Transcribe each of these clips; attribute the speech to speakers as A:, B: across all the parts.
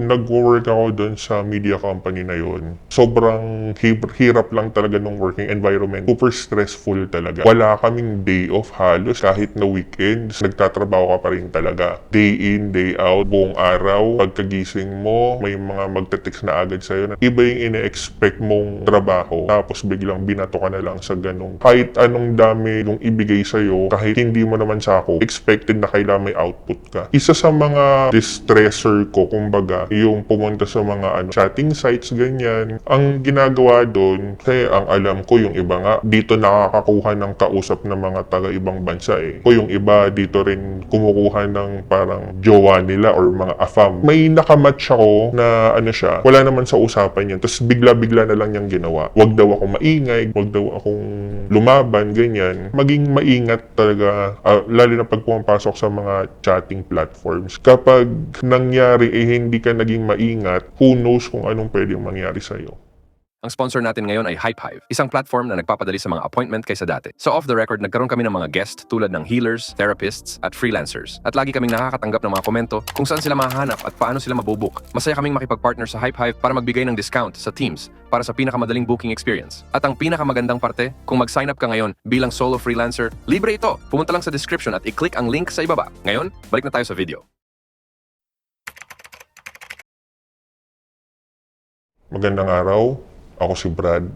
A: Nag-work ako doon sa media company na yon. Sobrang hirap lang talaga nung working environment. Super stressful talaga. Wala kaming day off halos kahit na weekends. Nagtatrabaho ka pa rin talaga. Day in, day out, buong araw. Pagkagising mo, may mga magte-text na agad sa'yo na iba yung ine-expect mong trabaho. Tapos biglang binato ka na lang sa ganong. Kahit anong dami yung ibigay sa'yo, kahit hindi mo naman sako, expected na kailangan may output ka. Isa sa mga distressor ko, kumbaga, yung pumunta sa mga ano, chatting sites, ganyan. Ang ginagawa doon, kasi ang alam ko, yung iba nga, dito nakakakuha ng kausap ng mga taga-ibang bansa eh. O yung iba, dito rin kumukuha ng parang jowa nila or mga afam. May nakamatch ako na ano siya, wala naman sa usapan yan. Tapos bigla-bigla na lang niyang ginawa. Wag daw ako maingay, wag daw akong lumaban, ganyan. Maging maingat talaga, ah, lalo na pag pumapasok sa mga chatting platforms. Kapag nangyari eh hindi ka naging maingat, who knows kung anong pwedeng mangyari sa'yo.
B: Ang sponsor natin ngayon ay HypeHive, isang platform na nagpapadali sa mga appointment kaysa dati. So off the record, nagkaroon kami ng mga guest tulad ng healers, therapists, at freelancers. At lagi kaming nakakatanggap ng mga komento kung saan sila mahanap at paano sila mabubook. Masaya kaming makipag-partner sa HypeHive para magbigay ng discount sa teams para sa pinakamadaling booking experience. At ang pinakamagandang parte, kung mag-sign up ka ngayon bilang solo freelancer, libre ito. Pumunta lang sa description at i-click ang link sa ibaba. Ngayon, balik na tayo sa video.
A: Magandang araw, ako si Brad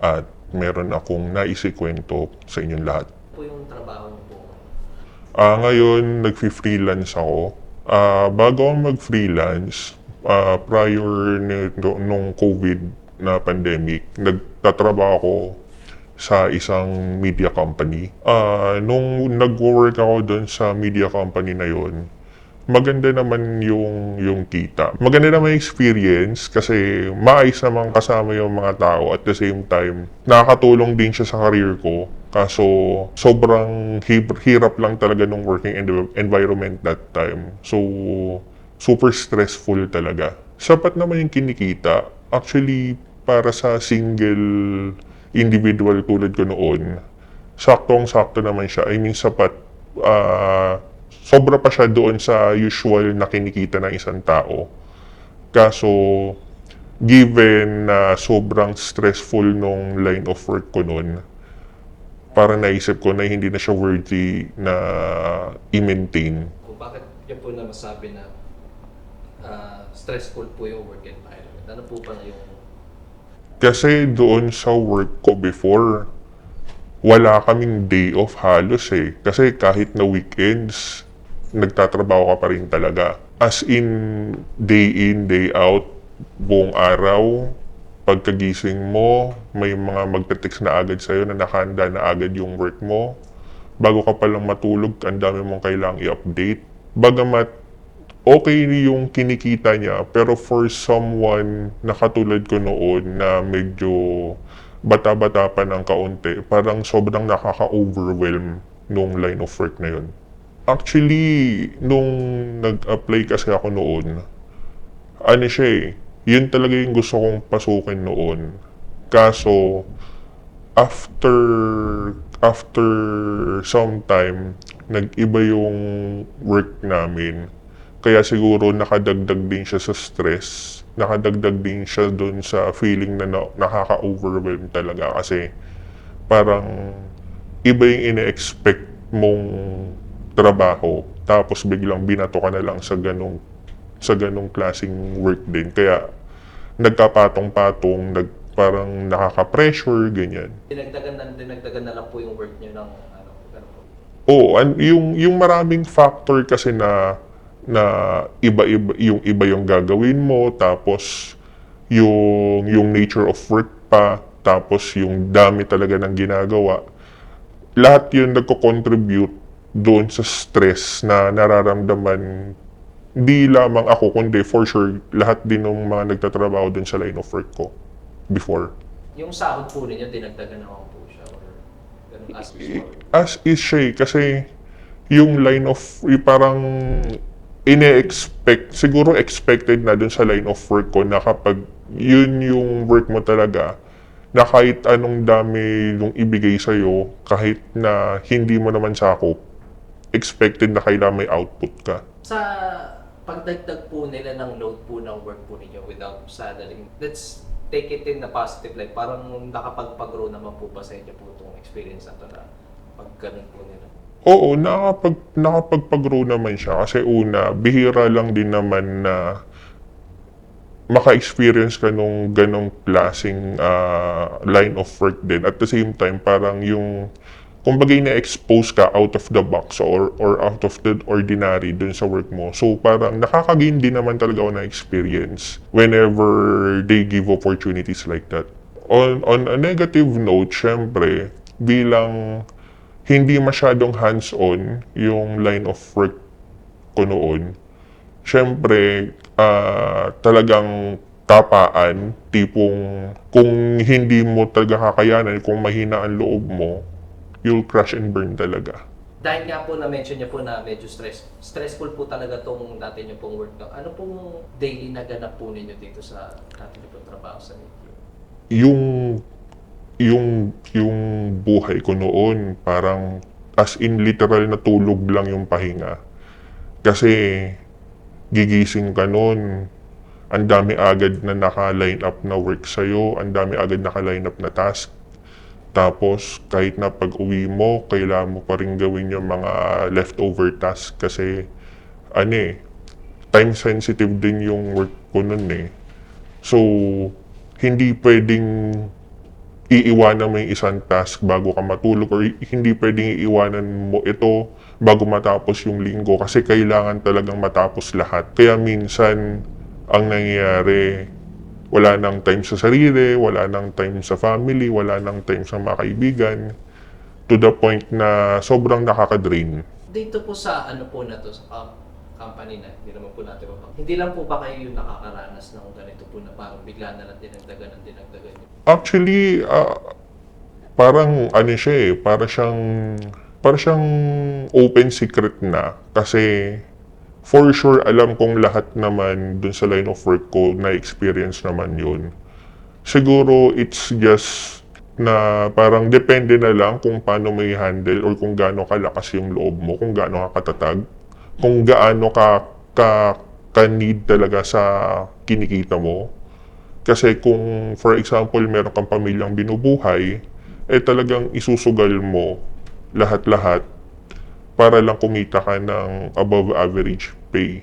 A: at meron akong naisikwento sa inyong lahat.
C: po yung trabaho mo po?
A: Ah, ngayon, nag-freelance ako. Ah, bago ako mag-freelance, ah, prior nito, nung COVID na pandemic, nagtatrabaho ako sa isang media company. Ah, nung nag-work ako doon sa media company na yon, maganda naman yung yung kita. Maganda naman yung experience kasi maayos naman kasama yung mga tao at the same time nakakatulong din siya sa career ko. Kaso sobrang hirap lang talaga nung working env- environment that time. So super stressful talaga. Sapat naman yung kinikita. Actually para sa single individual tulad ko noon, saktong-sakto naman siya. I mean sapat ah, sobra pa siya doon sa usual na kinikita ng isang tao. Kaso, given na sobrang stressful nung line of work ko noon, parang naisip ko na hindi na siya worthy na i-maintain.
C: Kung bakit yun po na masabi na ah, stressful po yung work environment? Ano po ba yung
A: Kasi doon sa work ko before, wala kaming day off halos eh. Kasi kahit na weekends, nagtatrabaho ka pa rin talaga. As in, day in, day out, buong araw, pagkagising mo, may mga magte-text na agad sa'yo na nakahanda na agad yung work mo. Bago ka palang matulog, ang dami mong kailangang i-update. Bagamat okay yung kinikita niya, pero for someone na katulad ko noon na medyo bata-bata pa ng kaunti, parang sobrang nakaka-overwhelm nung line of work na yun. Actually, nung nag-apply kasi ako noon, ano siya eh, yun talaga yung gusto kong pasukin noon. Kaso, after after some time, nag-iba yung work namin. Kaya siguro nakadagdag din siya sa stress. Nakadagdag din siya dun sa feeling na, na nakaka-overwhelm talaga kasi parang iba yung ine-expect mong trabaho tapos biglang binato ka na lang sa ganong sa ganong klaseng work din. Kaya nagkapatong-patong, nag, parang nakaka-pressure, ganyan.
C: dinagdagan na, dinagdagan na lang po yung work niyo ng ano, ano po?
A: Oo, an- yung yung maraming factor kasi na na iba-iba yung iba yung gagawin mo tapos yung yung nature of work pa tapos yung dami talaga ng ginagawa. Lahat yun nagko-contribute doon sa stress na nararamdaman di lamang ako kundi for sure lahat din ng mga nagtatrabaho doon sa line of work ko before.
C: Yung sahod po ninyo, dinagdagan naman po siya or ganun as usual?
A: as is siya eh, kasi yung line of, yung parang ine-expect, siguro expected na dun sa line of work ko na kapag yun yung work mo talaga, na kahit anong dami yung ibigay sa'yo, kahit na hindi mo naman sakop, expected na kailangan may output ka.
C: Sa pagdagdag po nila ng load po ng work po ninyo without salary, let's take it in a positive light. Parang nakapagpag-grow naman po ba sa inyo po itong experience na to na pag ganun po nila.
A: Oo, nakapag, nakapagpag-grow naman siya. Kasi una, bihira lang din naman na maka-experience ka nung ganong klaseng ah, line of work din. At the same time, parang yung, kumbaga na-expose ka out of the box or, or out of the ordinary dun sa work mo. So parang nakakagain din naman talaga ako na experience whenever they give opportunities like that. On, on a negative note, syempre, bilang hindi masyadong hands-on yung line of work ko noon, syempre, ah, talagang tapaan, tipong kung hindi mo talaga kakayanan, kung mahina ang loob mo, you'll crash and burn talaga.
C: Dahil nga po na-mention niyo po na medyo stress, stressful po talaga tong dati niyo pong work. No? Ano pong daily na ganap po ninyo dito sa dati niyo pong trabaho sa Nikki?
A: Yung, yung, yung buhay ko noon, parang as in literal na tulog lang yung pahinga. Kasi gigising ka noon, ang dami agad na naka-line up na work sa'yo, ang dami agad naka-line up na task. Tapos, kahit na pag uwi mo, kailangan mo pa rin gawin yung mga leftover task kasi, ano eh, time sensitive din yung work ko nun eh. So, hindi pwedeng iiwanan mo yung isang task bago ka matulog or hindi pwedeng iiwanan mo ito bago matapos yung linggo kasi kailangan talagang matapos lahat. Kaya minsan, ang nangyayari, wala nang time sa sarili, wala nang time sa family, wala nang time sa mga kaibigan, to the point na sobrang nakaka-drain.
C: Dito po sa ano po na to, sa com- company na, hindi naman po natin mapag- Hindi lang po ba kayo yung nakakaranas ng ganito po na parang bigla na lang dinagdagan ng dinagdagan?
A: Actually, ah, parang ano siya eh, para siyang, para siyang open secret na. Kasi, for sure, alam kong lahat naman dun sa line of work ko na experience naman yun. Siguro, it's just na parang depende na lang kung paano mo i-handle or kung gaano kalakas yung loob mo, kung gaano ka katatag, kung gaano ka, ka, ka-need talaga sa kinikita mo. Kasi kung, for example, meron kang pamilyang binubuhay, eh talagang isusugal mo lahat-lahat para lang kumita ka ng above average pay.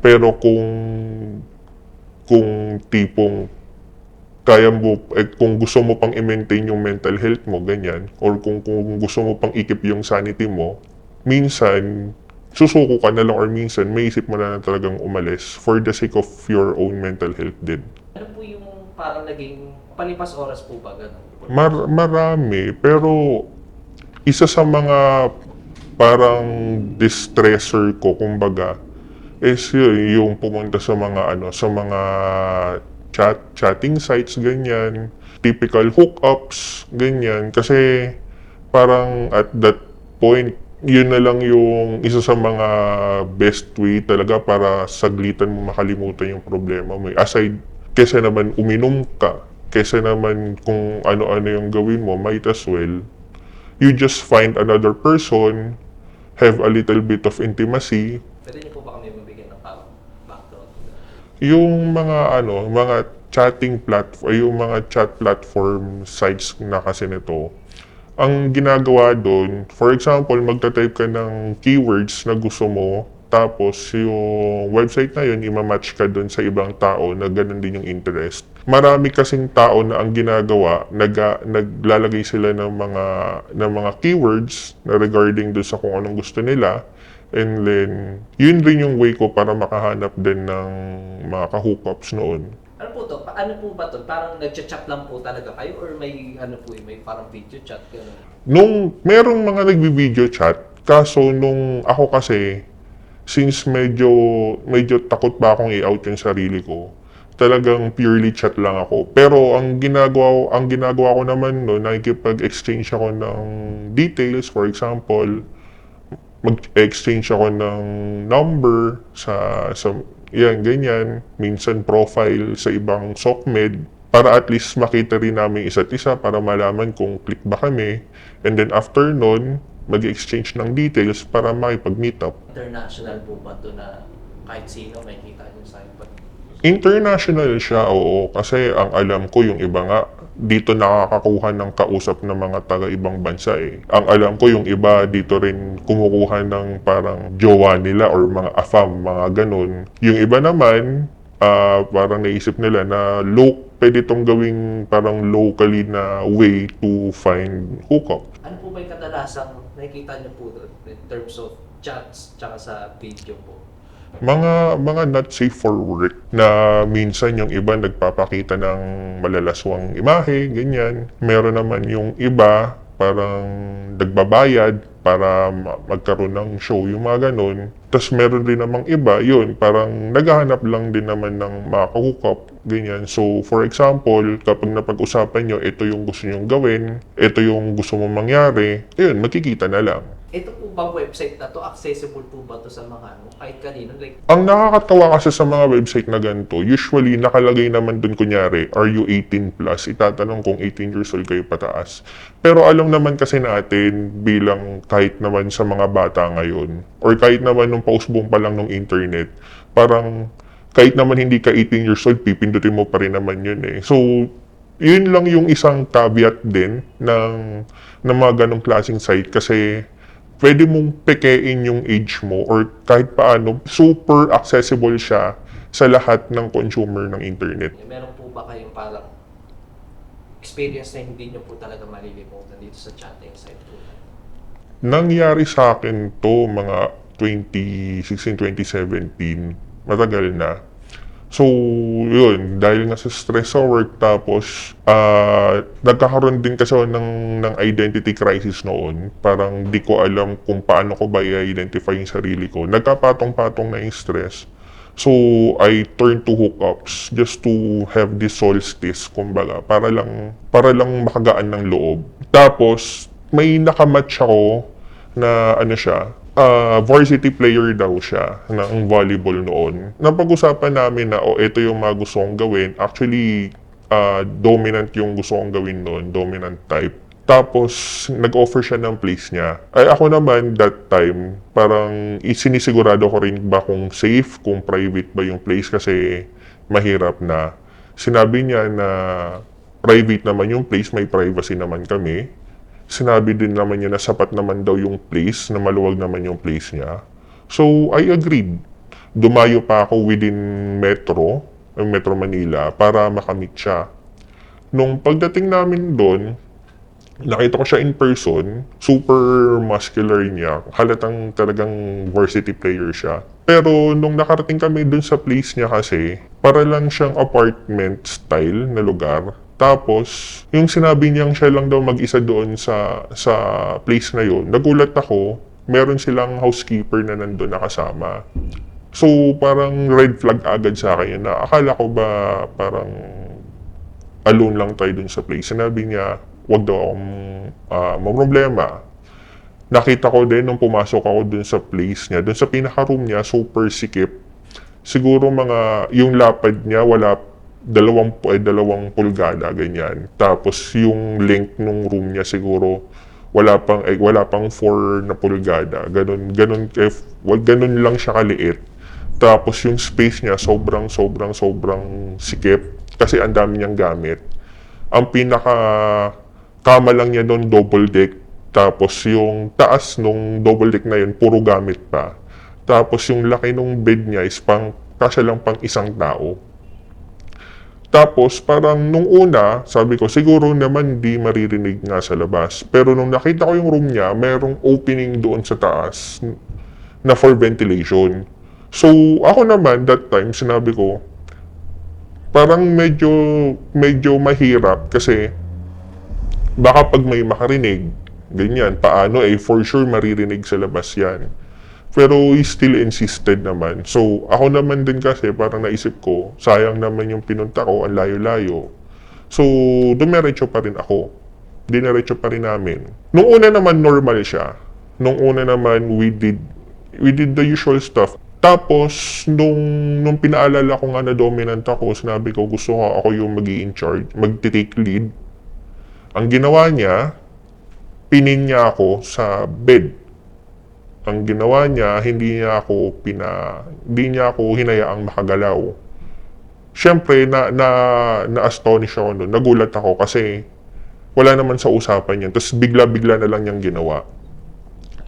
A: Pero kung kung tipong kaya mo, eh, kung gusto mo pang i-maintain yung mental health mo, ganyan, or kung, kung gusto mo pang ikip yung sanity mo, minsan, susuko ka na lang or minsan, may isip mo na, na talagang umalis for the sake of your own mental health din.
C: Ano po yung parang naging palipas oras po ba ganun?
A: Mar- marami, pero isa sa mga parang distressor ko, kumbaga, is yun, yung pumunta sa mga ano, sa mga chat chatting sites ganyan, typical hookups ganyan kasi parang at that point yun na lang yung isa sa mga best way talaga para saglitan mo makalimutan yung problema mo. Aside, kesa naman uminom ka, kesa naman kung ano-ano yung gawin mo, might as well, you just find another person, have a little bit of intimacy,
C: Pwede niyo po ba kami mabigyan ng parang background?
A: yung mga ano, mga chatting platform, yung mga chat platform sites na kasi nito, ang ginagawa doon, for example, magta-type ka ng keywords na gusto mo, tapos yung website na yun, imamatch ka doon sa ibang tao na ganun din yung interest. Marami kasing tao na ang ginagawa, nag, naglalagay sila ng mga, ng mga keywords na regarding doon sa kung anong gusto nila. And then, yun rin yung way ko para makahanap din ng mga ka-hookups noon.
C: Ano po to? Pa- ano po ba to? Parang nagchat-chat lang po talaga kayo or may ano po eh, may parang video chat gano'n?
A: Nung merong mga nagbi-video chat, kaso nung ako kasi, since medyo, medyo takot ba akong i-out yung sarili ko, talagang purely chat lang ako. Pero ang ginagawa, ang ginagawa ko naman no, nakikipag-exchange ako ng details, for example, mag-exchange ako ng number sa, sa yan, ganyan, minsan profile sa ibang SOCMED, para at least makita rin namin isa't isa para malaman kung click ba kami. And then after nun, mag-exchange ng details para makipag-meet up.
C: International po ba to na kahit sino may kita nyo sa iba.
A: International siya, oo. Kasi ang alam ko, yung iba nga, dito nakakakuha ng kausap ng mga taga-ibang bansa eh. Ang alam ko, yung iba dito rin kumukuha ng parang jowa nila or mga afam, mga ganun. Yung iba naman, ah, parang naisip nila na low, pwede itong gawing parang locally na way to find hookup.
C: Ano po ba yung kadalasang nakikita nyo po in terms of chats tsaka sa video po?
A: Mga mga not safe for work na minsan yung iba nagpapakita ng malalaswang imahe, ganyan. Meron naman yung iba parang nagbabayad para ma- magkaroon ng show, yung mga ganun. Tapos meron din namang iba, yun, parang naghahanap lang din naman ng makakahukap, ganyan. So, for example, kapag napag-usapan nyo, ito yung gusto nyong gawin, ito yung gusto mong mangyari, yun, magkikita na lang.
C: Ito po bang website na to, accessible po ba to sa mga ano, kahit kanino? Like,
A: Ang nakakatawa kasi sa mga website na ganito, usually nakalagay naman dun kunyari, are you 18 plus? Itatanong kung 18 years old kayo pataas. Pero alam naman kasi natin bilang kahit naman sa mga bata ngayon, or kahit naman nung pausbong pa lang ng internet, parang kahit naman hindi ka 18 years old, pipindutin mo pa rin naman yun eh. So, yun lang yung isang caveat din ng, ng mga ganong klaseng site kasi pwede mong pekein yung age mo or kahit paano, super accessible siya sa lahat ng consumer ng internet.
C: meron po ba kayong parang experience na hindi nyo po talaga malilimutan dito sa chatting site po?
A: Nangyari sa akin to mga 2016, 2017, matagal na. So, yun, dahil nga sa stress sa work, tapos, ah nagkakaroon din kasi ng, ng identity crisis noon. Parang di ko alam kung paano ko ba i-identify yung sarili ko. Nagkapatong-patong na yung stress. So, I turned to hookups just to have this solstice, kumbaga, para lang, para lang makagaan ng loob. Tapos, may nakamatch ako na ano siya, ah, varsity player daw siya ng volleyball noon. Napag-usapan namin na, oh, ito yung mga gusto kong gawin. Actually, ah, dominant yung gusto kong gawin noon, dominant type. Tapos, nag-offer siya ng place niya. Ay, ako naman, that time, parang isinisigurado ko rin ba kung safe, kung private ba yung place kasi mahirap na. Sinabi niya na private naman yung place, may privacy naman kami. Sinabi din naman niya na sapat naman daw yung place, na maluwag naman yung place niya. So, I agreed. Dumayo pa ako within Metro, ang Metro Manila, para makamit siya. Nung pagdating namin doon, nakita ko siya in person, super muscular niya. Halatang talagang varsity player siya. Pero nung nakarating kami dun sa place niya kasi, para lang siyang apartment style na lugar. Tapos, yung sinabi niyang siya lang daw mag-isa doon sa sa place na yun, nagulat ako, meron silang housekeeper na nandun nakasama. So, parang red flag agad sa akin na akala ko ba parang alone lang tayo dun sa place. Sinabi niya, wag daw akong uh, problema. Nakita ko din nung pumasok ako dun sa place niya, dun sa pinaka-room niya, super sikip. Siguro mga, yung lapad niya, wala, dalawang, eh, dalawang pulgada, ganyan. Tapos yung length nung room niya siguro, wala pang, eh, wala pang 4 na pulgada. Ganun, ganun, eh, wag, ganun lang siya kaliit. Tapos yung space niya, sobrang, sobrang, sobrang sikip. Kasi ang dami niyang gamit. Ang pinaka kama lang niya doon double deck. Tapos yung taas nung double deck na yun, puro gamit pa. Tapos yung laki nung bed niya is pang, kasya lang pang isang tao. Tapos parang nung una, sabi ko, siguro naman di maririnig nga sa labas. Pero nung nakita ko yung room niya, merong opening doon sa taas na for ventilation. So, ako naman, that time, sinabi ko, parang medyo, medyo mahirap kasi baka pag may makarinig, ganyan, paano eh, for sure maririnig sa labas yan. Pero he still insisted naman. So, ako naman din kasi, parang naisip ko, sayang naman yung pinunta ko, ang layo-layo. So, dumiretso pa rin ako. Diniretso pa rin namin. Nung una naman, normal siya. Nung una naman, we did, we did the usual stuff. Tapos, nung, nung pinaalala ko nga na dominant ako, sinabi ko, gusto ko ako yung mag in charge, mag-take lead. Ang ginawa niya, pinin niya ako sa bed. Ang ginawa niya, hindi niya ako pina hindi niya ako hinayaang makagalaw. Siyempre, na, na, na-astonish ako noon. Nagulat ako kasi wala naman sa usapan yan. Tapos bigla-bigla na lang niyang ginawa.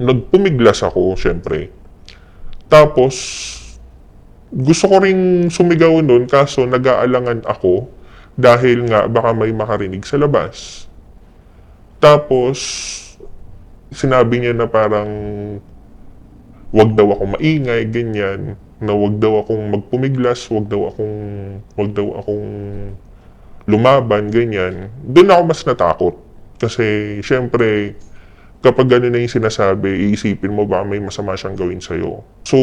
A: Nagpumiglas ako, siyempre. Tapos, gusto ko ring sumigaw noon kaso nag-aalangan ako dahil nga baka may makarinig sa labas. Tapos, sinabi niya na parang wag daw ako maingay, ganyan, na wag daw akong magpumiglas, wag daw akong, wag daw akong lumaban, ganyan. Doon ako mas natakot. Kasi, syempre, kapag gano'n na yung sinasabi, iisipin mo baka may masama siyang gawin sa'yo. So,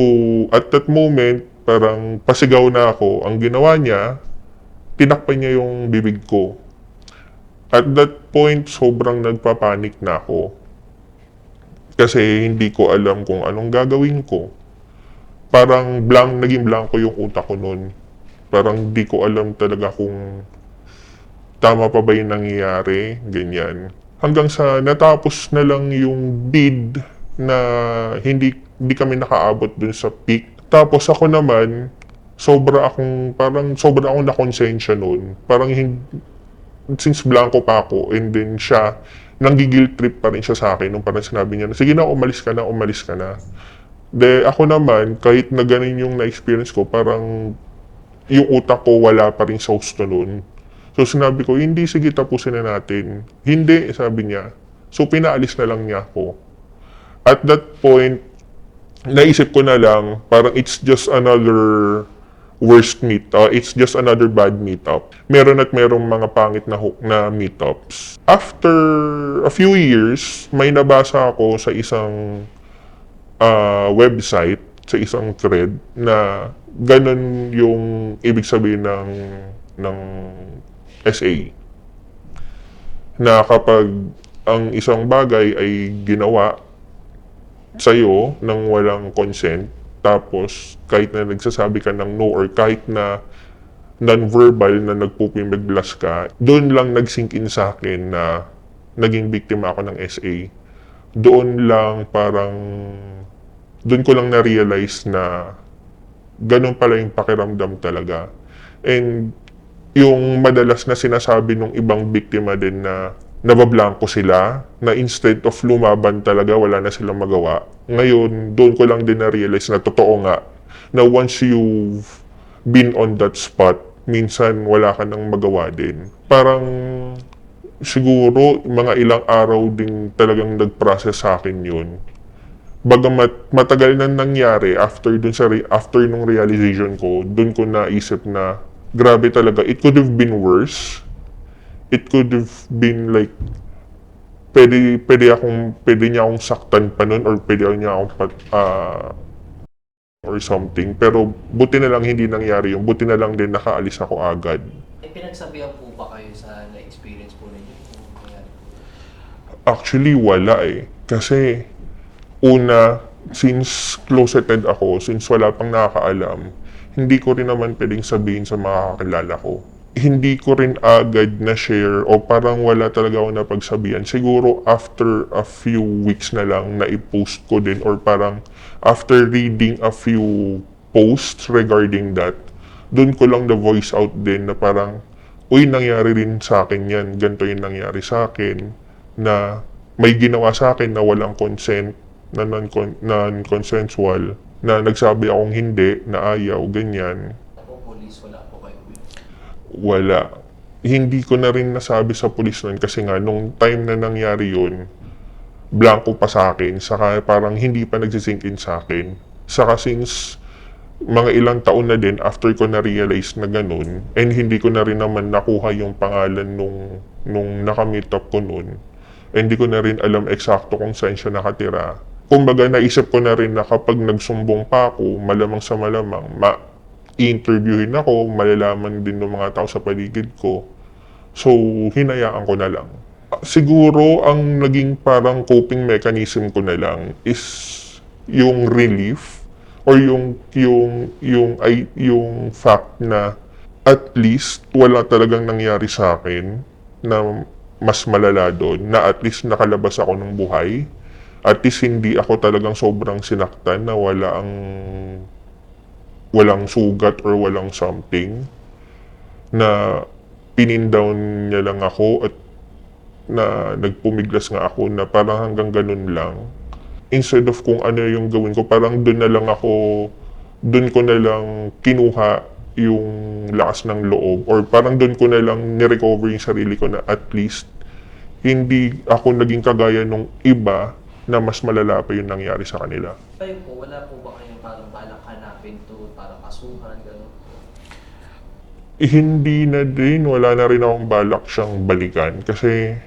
A: at that moment, parang pasigaw na ako. Ang ginawa niya, tinakpan niya yung bibig ko. At that point, sobrang nagpapanik na ako. Kasi hindi ko alam kung anong gagawin ko. Parang blank, naging blanco yung utak ko noon. Parang di ko alam talaga kung tama pa ba yung nangyayari, ganyan. Hanggang sa natapos na lang yung bid na hindi, hindi kami nakaabot dun sa peak. Tapos ako naman, sobra akong, parang sobra akong nakonsensya noon. Parang hindi, since blanco pa ako, and then siya, nanggigil trip pa rin siya sa akin nung parang sinabi niya, na, sige na, umalis ka na, umalis ka na. De, ako naman, kahit na ganun yung na-experience ko, parang yung utak ko wala pa rin sa gusto noon. So sinabi ko, hindi, sige tapusin na natin. Hindi, sabi niya. So pinaalis na lang niya ako. At that point, naisip ko na lang, parang it's just another worst meet. uh, it's just another bad meetup. Meron at merong mga pangit na hook na meetups. After a few years, may nabasa ako sa isang uh, website, sa isang thread, na ganun yung ibig sabihin ng, ng SA. Na kapag ang isang bagay ay ginawa sa'yo nang walang consent, tapos kahit na nagsasabi ka ng no or kahit na non-verbal na nagpupimiglas ka, doon lang nagsink in sa akin na naging biktima ako ng SA. Doon lang parang, doon ko lang na-realize na ganun pala yung pakiramdam talaga. And yung madalas na sinasabi ng ibang biktima din na nabablanko sila, na instead of lumaban talaga, wala na silang magawa. Ngayon, doon ko lang din na-realize na totoo nga, na once you've been on that spot, minsan wala ka nang magawa din. Parang siguro mga ilang araw din talagang nag-process sa akin yun. Bagamat matagal na nangyari after dun sa re- after nung realization ko, dun ko naisip na grabe talaga. It could have been worse. It could have been like pwede, pwede akong, pwede niya akong saktan pa nun or pwede niya akong pat, ah, or something. Pero buti na lang hindi nangyari yung buti na lang din nakaalis ako agad.
C: Eh, pinagsabihan po ba kayo sa na-experience po ninyo?
A: Actually, wala eh. Kasi, una, since closeted ako, since wala pang nakakaalam, hindi ko rin naman pwedeng sabihin sa mga kakilala ko. Hindi ko rin agad na share o parang wala talaga ako napagsabihan. Siguro after a few weeks na lang na i-post ko din or parang after reading a few posts regarding that, doon ko lang the voice out din na parang, uy, nangyari rin sa akin yan, ganito yung nangyari sa akin, na may ginawa sa akin na walang consent, na non- non-consensual, na nagsabi akong hindi, na ayaw, ganyan.
C: Ako, police, wala po kayo.
A: Wala. Hindi ko na rin nasabi sa pulis nun kasi nga, nung time na nangyari yun, blanco pa sa akin, saka parang hindi pa nagsisink in sa akin. Saka since mga ilang taon na din after ko na-realize na ganun, and hindi ko na rin naman nakuha yung pangalan nung, nung nakamit up ko nun, and hindi ko na rin alam eksakto kung saan siya nakatira. Kumbaga, naisip ko na rin na kapag nagsumbong pa ako, malamang sa malamang, ma i-interviewin ako, malalaman din ng mga tao sa paligid ko. So, hinayaan ko na lang. Siguro, ang naging parang coping mechanism ko na lang is yung relief or yung yung yung ay yung fact na at least wala talagang nangyari sa akin na mas malala doon na at least nakalabas ako ng buhay at least hindi ako talagang sobrang sinaktan na wala ang walang sugat or walang something na pinin down niya lang ako at na nagpumiglas nga ako na parang hanggang ganun lang. Instead of kung ano yung gawin ko, parang doon na lang ako, doon ko na lang kinuha yung lakas ng loob or parang doon ko na lang nirecover yung sarili ko na at least hindi ako naging kagaya nung iba na mas malala pa yung nangyari sa kanila.
C: Kayo po, wala po ba kayong parang balak hanapin to, parang kasuhan, gano'n?
A: Eh, hindi na din, wala na rin akong balak siyang balikan. Kasi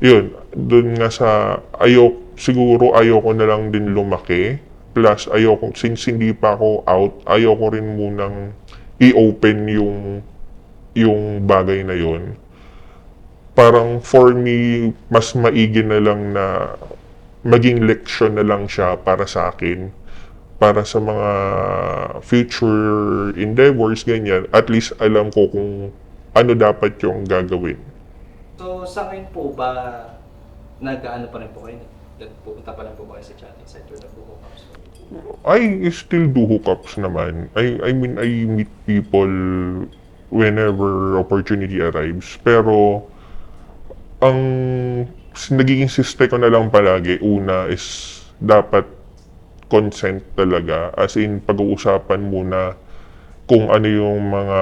A: yun, dun nga sa ayok, siguro ayoko na lang din lumaki. Plus ayoko, since hindi pa ako out, ayoko rin munang i-open yung yung bagay na yun. Parang for me, mas maigi na lang na maging leksyon na lang siya para sa akin para sa mga future endeavors, ganyan, at least alam ko kung ano dapat yung gagawin.
C: So, sa akin po ba, nag-ano pa rin po kayo? Nagpupunta pa rin po ba kayo sa chatting site or nagpo-hookups?
A: I still do hookups naman. I, I mean, I meet people whenever opportunity arrives. Pero, ang nagiging siste ko na lang palagi, una is dapat consent talaga. As in, pag-uusapan muna kung ano yung mga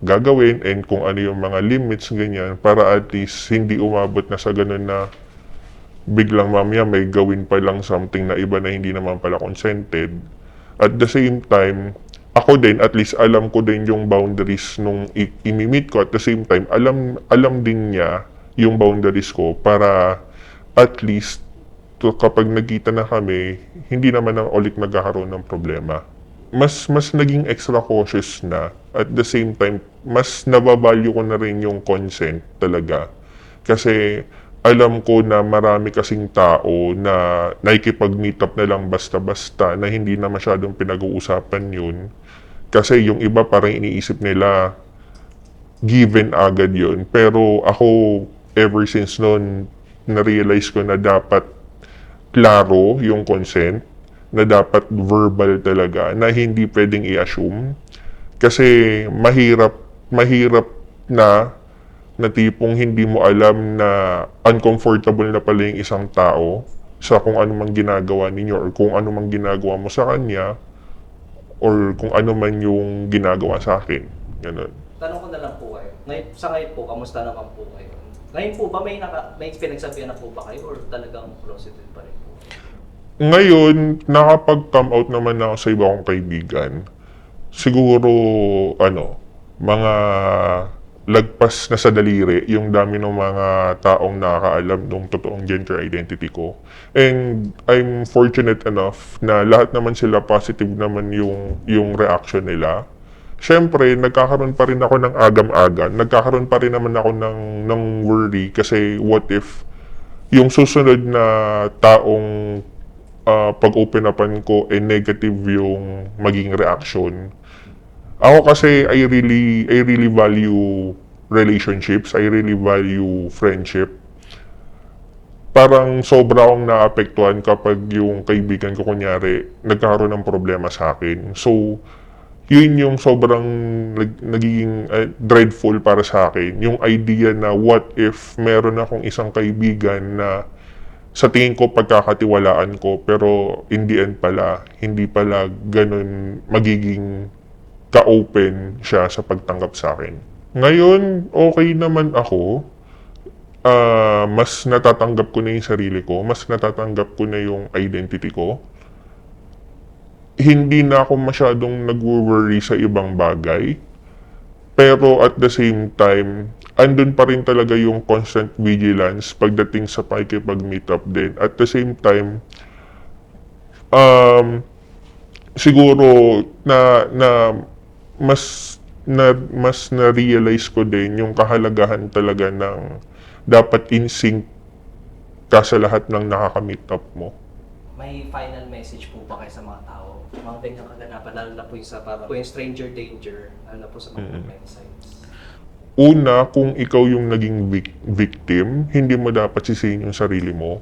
A: gagawin and kung ano yung mga limits, ganyan, para at least hindi umabot na sa ganun na biglang mamaya may gawin pa lang something na iba na hindi naman pala consented. At the same time, ako din, at least alam ko din yung boundaries nung imimit ko. At the same time, alam, alam din niya yung boundaries ko para at least to, kapag nagkita na kami, hindi naman na ulit nagkakaroon ng problema. Mas mas naging extra cautious na. At the same time, mas nababalyo ko na rin yung consent talaga. Kasi alam ko na marami kasing tao na nakikipag-meet up na lang basta-basta na hindi na masyadong pinag-uusapan yun. Kasi yung iba parang iniisip nila given agad yun. Pero ako, ever since noon, na-realize ko na dapat klaro yung consent, na dapat verbal talaga, na hindi pwedeng i-assume. Kasi mahirap, mahirap na na tipong hindi mo alam na uncomfortable na pala yung isang tao sa kung ano mang ginagawa ninyo or kung ano mang ginagawa mo sa kanya or kung ano man yung ginagawa sa akin. Ganun.
C: Tanong ko na lang po kayo. Ngayon, sa ngayon po, kamusta naman po kayo? Ngayon po ba may, naka, may pinagsabihan na po ba kayo or talagang closeted pa rin?
A: Ngayon, nakapag-come out naman na ako sa iba kong kaibigan. Siguro, ano, mga lagpas na sa daliri yung dami ng mga taong nakakaalam ng totoong gender identity ko. And I'm fortunate enough na lahat naman sila positive naman yung, yung reaction nila. Siyempre, nagkakaroon pa rin ako ng agam-agam. Nagkakaroon pa rin naman ako ng, ng worry kasi what if yung susunod na taong ah, pag-open upan ko, eh, negative yung maging reaction. Ako kasi, I really, I really value relationships. I really value friendship. Parang sobra akong naapektuhan kapag yung kaibigan ko, kunyari, nagkaroon ng problema sa akin. So, yun yung sobrang nag- nagiging eh, dreadful para sa akin. Yung idea na what if meron akong isang kaibigan na sa tingin ko pagkakatiwalaan ko pero in the end pala hindi pala ganun magiging ka-open siya sa pagtanggap sa akin. Ngayon, okay naman ako. Ah, mas natatanggap ko na yung sarili ko. Mas natatanggap ko na yung identity ko. Hindi na ako masyadong nag-worry sa ibang bagay. Pero at the same time, andun pa rin talaga yung constant vigilance pagdating sa pakikipag-meet up din. At the same time, um, siguro na na mas na mas na-realize ko din yung kahalagahan talaga ng dapat in sync ka sa lahat ng nakaka-meet up mo.
C: May final message po ba kayo sa mga tao? Mga ganyang kaganapan, lalo na po yung sa parang po yung stranger danger, lalo na po sa mga mm sites.
A: Una, kung ikaw yung naging vic- victim, hindi mo dapat sisihin yung sarili mo.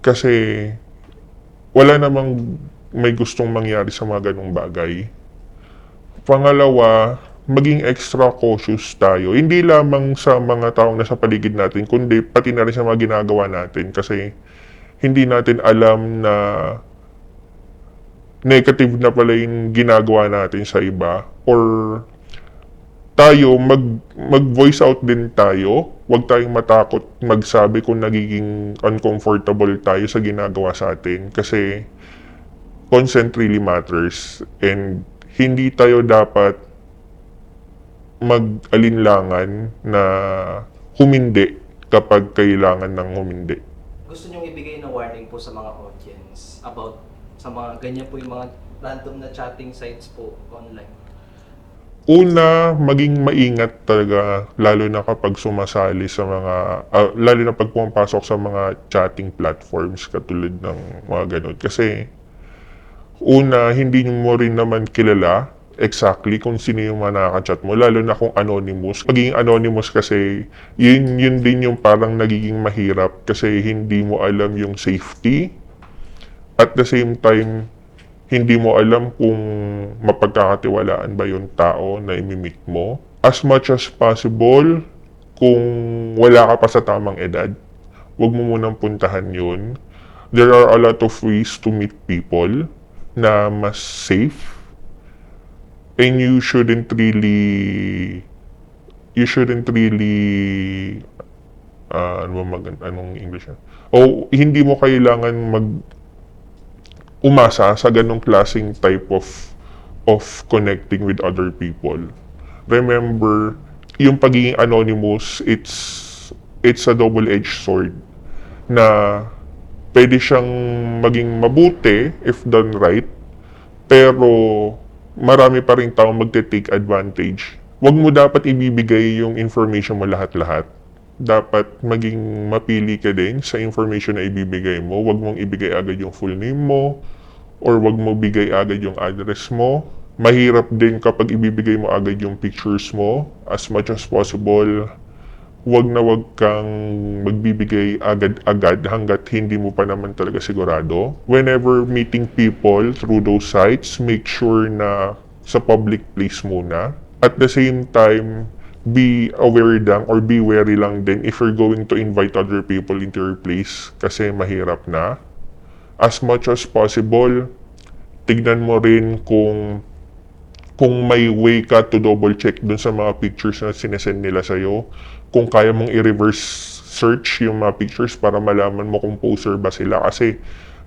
A: Kasi wala namang may gustong mangyari sa mga ganong bagay. Pangalawa, maging extra cautious tayo. Hindi lamang sa mga taong nasa paligid natin, kundi pati na rin sa mga ginagawa natin. Kasi hindi natin alam na negative na pala yung ginagawa natin sa iba. Or tayo, mag, mag-voice out din tayo. Huwag tayong matakot magsabi kung nagiging uncomfortable tayo sa ginagawa sa atin. Kasi consent really matters. And hindi tayo dapat mag-alinlangan na humindi kapag kailangan ng humindi.
C: Gusto niyong ibigay na warning po sa mga audience about sa mga ganyan po yung mga random na chatting sites po online.
A: Una, maging maingat talaga lalo na kapag sumasali sa mga ah, lalo na pag pumapasok sa mga chatting platforms katulad ng mga ganun kasi una hindi mo rin naman kilala exactly kung sino yung mga nakaka-chat mo lalo na kung anonymous pagiging anonymous kasi yun yun din yung parang nagiging mahirap kasi hindi mo alam yung safety at the same time hindi mo alam kung mapagkakatiwalaan ba yung tao na imimit mo. As much as possible, kung wala ka pa sa tamang edad, huwag mo munang puntahan yun. There are a lot of ways to meet people na mas safe. And you shouldn't really you shouldn't really ah, ano ba mag anong English yan? O hindi mo kailangan mag umasa sa ganong klaseng type of of connecting with other people. Remember, yung pagiging anonymous, it's it's a double-edged sword na pwede siyang maging mabuti if done right, pero marami pa rin taong magte-take advantage. Huwag mo dapat ibibigay yung information mo lahat-lahat. Dapat maging mapili ka din sa information na ibibigay mo. Huwag mong ibigay agad yung full name mo or wag mo bigay agad yung address mo. Mahirap din kapag ibibigay mo agad yung pictures mo. As much as possible, wag na wag kang magbibigay agad-agad hanggat hindi mo pa naman talaga sigurado. Whenever meeting people through those sites, make sure na sa public place muna. At the same time, be aware lang or be wary lang din if you're going to invite other people into your place kasi mahirap na as much as possible, tignan mo rin kung kung may way ka to double check dun sa mga pictures na sinesend nila sa'yo. Kung kaya mong i-reverse search yung mga pictures para malaman mo kung poser ba sila. Kasi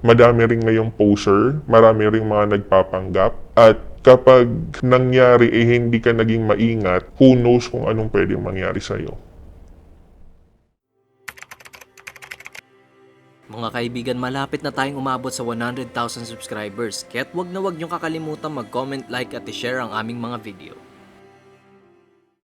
A: madami rin ngayong poser, marami rin mga nagpapanggap. At kapag nangyari eh hindi ka naging maingat, who knows kung anong pwedeng mangyari sa'yo.
D: Mga kaibigan, malapit na tayong umabot sa 100,000 subscribers. Kaya't wag na wag niyong kakalimutan mag-comment, like at i-share ang aming mga video.